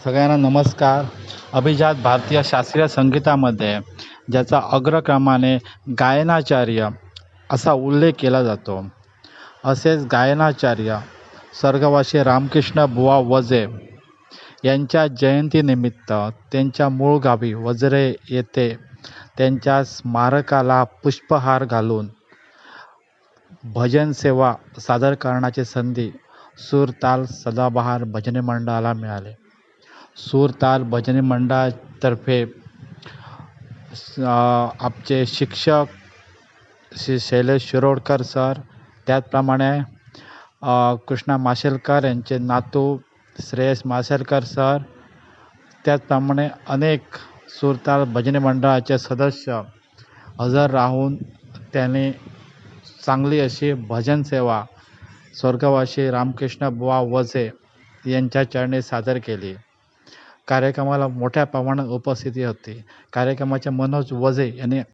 सगळ्यांना नमस्कार. अभिजात भारतीय शास्त्रीय संगीतामध्ये ज्याचा अग्रक्रमाने गायनाचार्य असा उल्लेख केला जातो. असेच गायनाचार्य स्वर्गवासी रामकृष्ण बुवा वजे यांच्या जयंतीनिमित्त त्यांच्या मूळ गावी वजरे येथे त्यांच्या स्मारकाला पुष्पहार घालून भजन सेवा सादर करण्याची संधी सूरताल सदाबहार भजने मंडळाला मिळाले. सूरताल भजनी मंडळातर्फे स- आमचे शिक्षक श्री शैलेश शिरोडकर सर त्याचप्रमाणे कृष्णा माशेलकर यांचे नातू श्रेयस माशेलकर सर त्याचप्रमाणे अनेक सुरताल भजनी मंडळाचे सदस्य हजर राहून त्यांनी चांगली अशी भजन सेवा स्वर्गवासी रामकृष्ण बुवा वझे यांच्या चरणी सादर केली. कार्यक्रमाला मोठ्या प्रमाणात उपस्थिती होती. कार्यक्रमाचे मनोज वझे यांनी